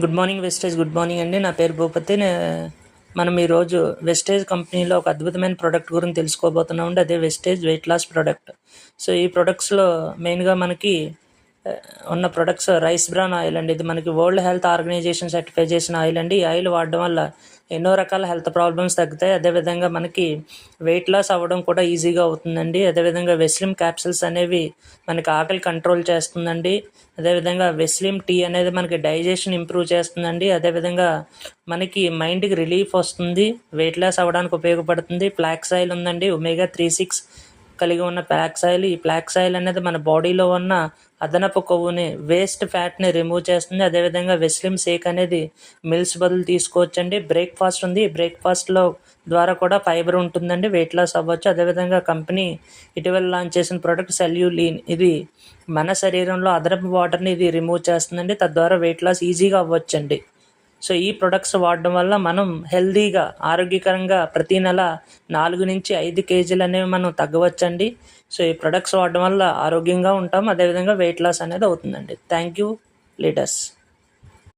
Good morning Vestige good morning అండి. నా పేరు భూపతి. మనం ఈరోజు వెస్టేజ్ కంపెనీలో ఒక అద్భుతమైన ప్రోడక్ట్ గురించి తెలుసుకోబోతున్నాం అండి. అదే Vestige weight loss product so ఈ ప్రొడక్ట్స్లో మెయిన్గా మనకి ఉన్న ప్రొడక్ట్స్ రైస్ బ్రాన్ ఆయిల్ అండి. ఇది మనకి వరల్డ్ హెల్త్ ఆర్గనైజేషన్ సర్టిఫై చేసిన ఆయిల్ అండి. ఈ ఆయిల్ వాడడం వల్ల ఎన్నో రకాల హెల్త్ ప్రాబ్లమ్స్ తగ్గుతాయి. అదేవిధంగా మనకి వెయిట్ లాస్ అవ్వడం కూడా ఈజీగా అవుతుందండి. అదేవిధంగా వెస్లిమ్ క్యాప్సిల్స్ అనేవి మనకి ఆకలి కంట్రోల్ చేస్తుందండి. అదేవిధంగా వెస్లిమ్ టీ అనేది మనకి డైజెషన్ ఇంప్రూవ్ చేస్తుందండి. అదేవిధంగా మనకి మైండ్కి రిలీఫ్ వస్తుంది. వెయిట్ లాస్ అవ్వడానికి ఉపయోగపడుతుంది. ఫ్లాక్స్ ఆయిల్ ఉందండి. ఒమేగా త్రీ సిక్స్ కలిగి ఉన్న ఫ్లాక్స్ ఆయిల్ ఈ ఫ్లాక్స్ ఆయిల్ అనేది మన బాడీలో ఉన్న అదనపు కొవ్వుని వేస్ట్ ఫ్యాట్ని రిమూవ్ చేస్తుంది. అదేవిధంగా వెస్లిమ్ షేక్ అనేది మిల్స్ బదులు తీసుకోవచ్చండి. బ్రేక్ఫాస్ట్ ఉంది. ఈ బ్రేక్ఫాస్ట్లో ద్వారా కూడా ఫైబర్ ఉంటుందండి. వెయిట్ లాస్ అవ్వచ్చు. అదేవిధంగా కంపెనీ ఇటీవల లాంచ్ చేసిన ప్రోడక్ట్ సెల్యూలీన్ ఇది మన శరీరంలో అదనపు వాటర్ని ఇది రిమూవ్ చేస్తుందండి. తద్వారా వెయిట్ లాస్ ఈజీగా అవ్వచ్చండి. సో ఈ ప్రొడక్ట్స్ వాడడం వల్ల మనం హెల్దీగా ఆరోగ్యకరంగా ప్రతి నెల నాలుగు నుంచి ఐదు కేజీలు అనేవి మనం తగ్గవచ్చండి. సో ఈ ప్రొడక్ట్స్ వాడడం వల్ల ఆరోగ్యంగా ఉంటాం. అదేవిధంగా వెయిట్ లాస్ అనేది అవుతుందండి. Thank you leaders